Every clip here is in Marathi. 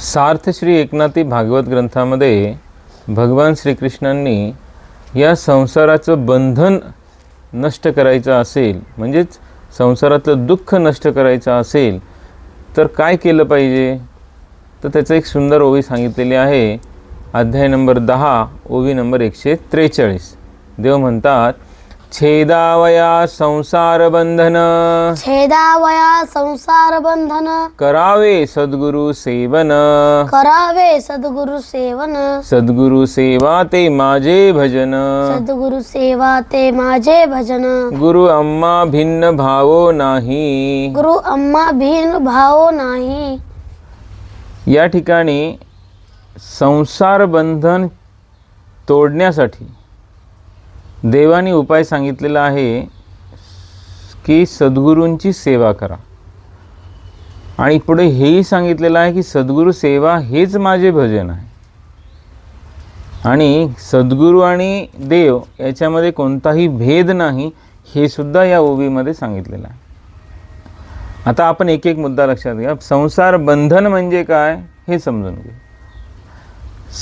सार्थ श्री एकनाथी भागवत ग्रंथामध्ये भगवान श्रीकृष्णांनी या संसाराचं बंधन नष्ट करायचं असेल म्हणजेच संसारातलं दुःख नष्ट करायचं असेल तर काय केलं पाहिजे? तर त्याचं एक सुंदर ओवी सांगितलेली आहे. अध्याय नंबर दहा ओवी नंबर एकशे त्रेचाळीस. देव म्हणतात छेदावया संसार बंधन छेदावया संसार बंधन करावे सद्गुरु सेवन. करावे सद्गुरु सेवन. सद्गुरु सेवा ते माझे भजन. सद्गुरु सेवा ते माझे भजन. गुरु अम्मा भिन्न भावो नाही. गुरु अम्मा भिन भाव नाही. या ठिकाणी संसार बंधन तोडण्यासाठी देवाने उपाय सांगितलेला आहे की सद्गुरूंची सेवा करा. आणि पुढे हेही सांगितलेलं आहे की सद्गुरू सेवा हेच माझे भजन आहे. आणि सद्गुरू आणि देव याच्यामध्ये कोणताही भेद नाही हे सुद्धा या ओवीमध्ये सांगितलेलं आहे. आता आपण एक एक मुद्दा लक्षात घ्या संसार बंधन म्हणजे काय हे समजून घेऊ.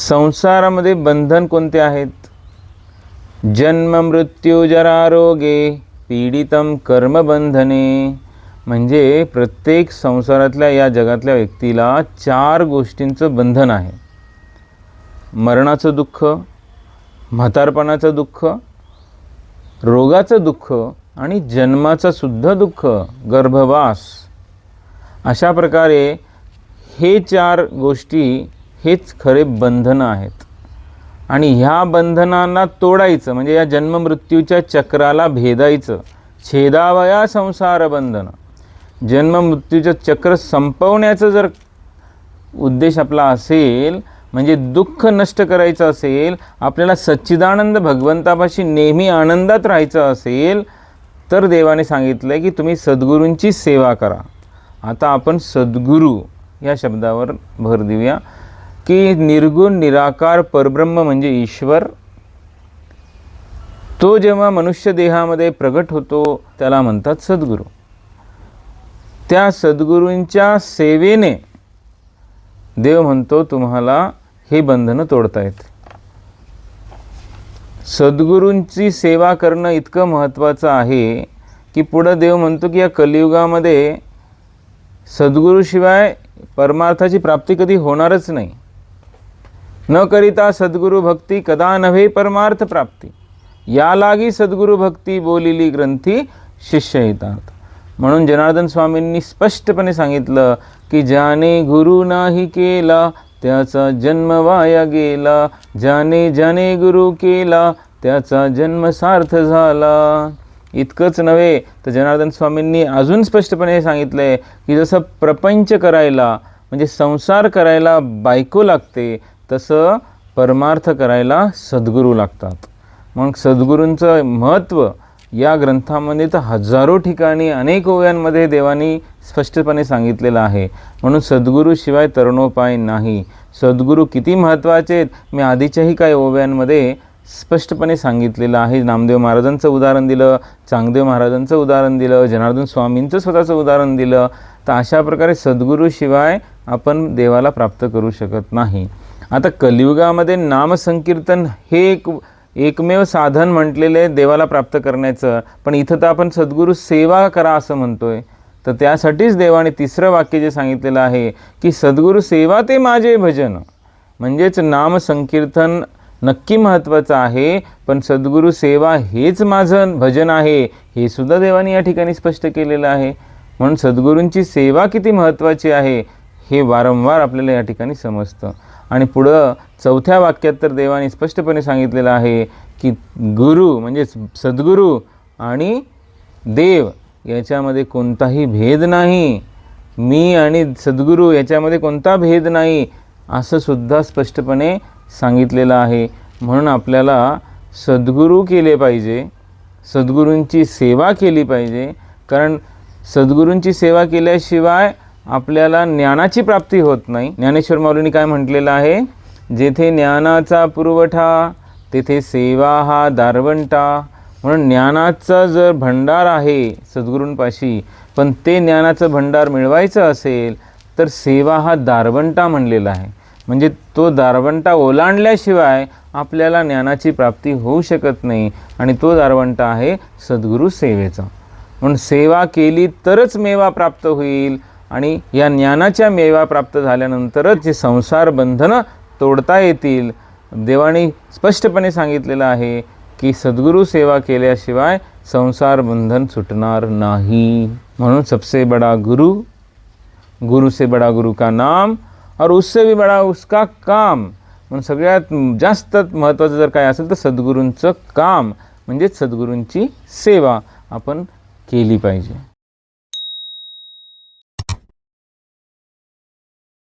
संसारामध्ये बंधन कोणते आहेत? जन्म मृत्यू जरारोगे पीडितम कर्मबंधने म्हणजे प्रत्येक संसारातल्या या जगातल्या व्यक्तीला चार गोष्टींचं बंधन आहे. मरणाचं दुःख म्हातारपणाचं दुःख रोगाचं दुःख आणि जन्माचं सुद्धा दुःख गर्भवास. अशा प्रकारे हे चार गोष्टी हेच खरे बंधनं आहेत. आणि ह्या बंधनांना तोडायचं म्हणजे या जन्ममृत्यूच्या चक्राला भेदायचं. छेदावया संसार बंधन. जन्ममृत्यूचं चक्र संपवण्याचं जर उद्देश आपला असेल म्हणजे दुःख नष्ट करायचं असेल आपल्याला सच्चिदानंद भगवंतापाशी नेहमी आनंदात राहायचं असेल तर देवाने सांगितलं की तुम्ही सद्गुरूंची सेवा करा. आता आपण सद्गुरू या शब्दावर भर देऊया. की निर्गुण निराकार परब्रह्म म्हणजे ईश्वर. तो जेव्हा मनुष्य देहामध्ये प्रगट होतो त्याला म्हणतात सद्गुरू. त्या सद्गुरूंच्या सेवेने देव म्हणतो तुम्हाला हे बंधनं तोडता येते. सद्गुरूंची सेवा करणं इतकं महत्त्वाचं आहे की पुढं देव म्हणतो की या कलियुगामध्ये सद्गुरूशिवाय परमार्थाची प्राप्ती कधी होणारच नाही. न करिता सद्गुरु भक्ती कदा नव्हे परमार्थ प्राप्ती. या लागी सद्गुरु भक्ती बोलिली ग्रंथी शिष्य येतात म्हणून जनार्दन स्वामींनी स्पष्टपणे सांगितलं की ज्याने गुरु नाही केला त्याचा जन्म वाया गेला. ज्याने ज्याने गुरु केला त्याचा जन्म सार्थ झाला. इतकंच नव्हे तर जनार्दन स्वामींनी अजून स्पष्टपणे सांगितलं आहे की जसं प्रपंच करायला म्हणजे संसार करायला बायको लागते तसं परमार्थ करायला सद्गुरू लागतात. मग सद्गुरूंचं महत्त्व या ग्रंथामध्ये तर हजारो ठिकाणी अनेक ओव्यांमध्ये देवानी स्पष्टपणे सांगितलेलं आहे. म्हणून सद्गुरूशिवाय तरुणोपाय नाही. सद्गुरू किती महत्त्वाचे आहेत मी आधीच्याही काही ओव्यांमध्ये स्पष्टपणे सांगितलेलं आहे. नामदेव महाराजांचं उदाहरण दिलं चांगदेव महाराजांचं उदाहरण दिलं जनार्दन स्वामींचं स्वतःचं उदाहरण दिलं. तर अशा प्रकारे सद्गुरूशिवाय आपण देवाला प्राप्त करू शकत नाही. आता कलियुगामध्ये नामसंकीर्तन हे एक एकमेव साधन म्हटलेले देवाला प्राप्त करण्याचं. पण इथं तर आपण सद्गुरू सेवा करा असं म्हणतोय. तर त्यासाठीच देवाने तिसरं वाक्य जे सांगितलेलं आहे की सद्गुरू सेवा ते माझे भजन. म्हणजेच नामसंकीर्तन नक्की महत्त्वाचं आहे पण सद्गुरू सेवा हेच माझं भजन आहे हे सुद्धा देवाने या ठिकाणी स्पष्ट केलेलं आहे. म्हणून सद्गुरूंची सेवा किती महत्त्वाची आहे हे वारंवार आपल्याला या ठिकाणी समजतं. आणि पुढं चौथ्या वाक्यात तर देवाने स्पष्टपणे सांगितलेलं आहे की गुरु म्हणजे सद्गुरू आणि देव याच्यामध्ये कोणताही भेद नाही. मी आणि सद्गुरू याच्यामध्ये कोणता भेद नाही असं सुद्धा स्पष्टपणे सांगितलेलं आहे. म्हणून आपल्याला सद्गुरू केले पाहिजे सद्गुरूंची सेवा केली पाहिजे. कारण सद्गुरूंची सेवा केल्याशिवाय आपल्याला ज्ञानाची प्राप्ती होत नाही. ज्ञानेश्वर माऊलींनी काय म्हटलेलं आहे? जेथे ज्ञानाचा पुरवठा तेथे सेवा हा दारवंटा. म्हणून ज्ञानाचा जर भंडार आहे सद्गुरूंपाशी पण ते ज्ञानाचं भंडार मिळवायचं असेल तर सेवा हा दारवंटा म्हणलेला आहे. म्हणजे तो दारवंटा ओलांडल्याशिवाय आपल्याला ज्ञानाची प्राप्ती होऊ शकत नाही आणि तो दारवंटा आहे सद्गुरू सेवेचा म्हणून सेवा केली तरच मेवा प्राप्त होईल आणि या ज्ञानाच्या मेवा प्राप्त झाल्यानंतरच जे संसार बंधनं तोडता येतील देवाने स्पष्टपणे सांगितलेलं आहे की सद्गुरू सेवा केल्याशिवाय संसार बंधन सुटणार नाही. म्हणून सबसे बडा गुरु गुरु से बडा गुरु का नाम और उससे भी बडा उसका काम. म्हणून सगळ्यात जास्त महत्त्वाचं जर काय असेल तर सद्गुरूंचं काम म्हणजेच सद्गुरूंची सेवा आपण केली पाहिजे.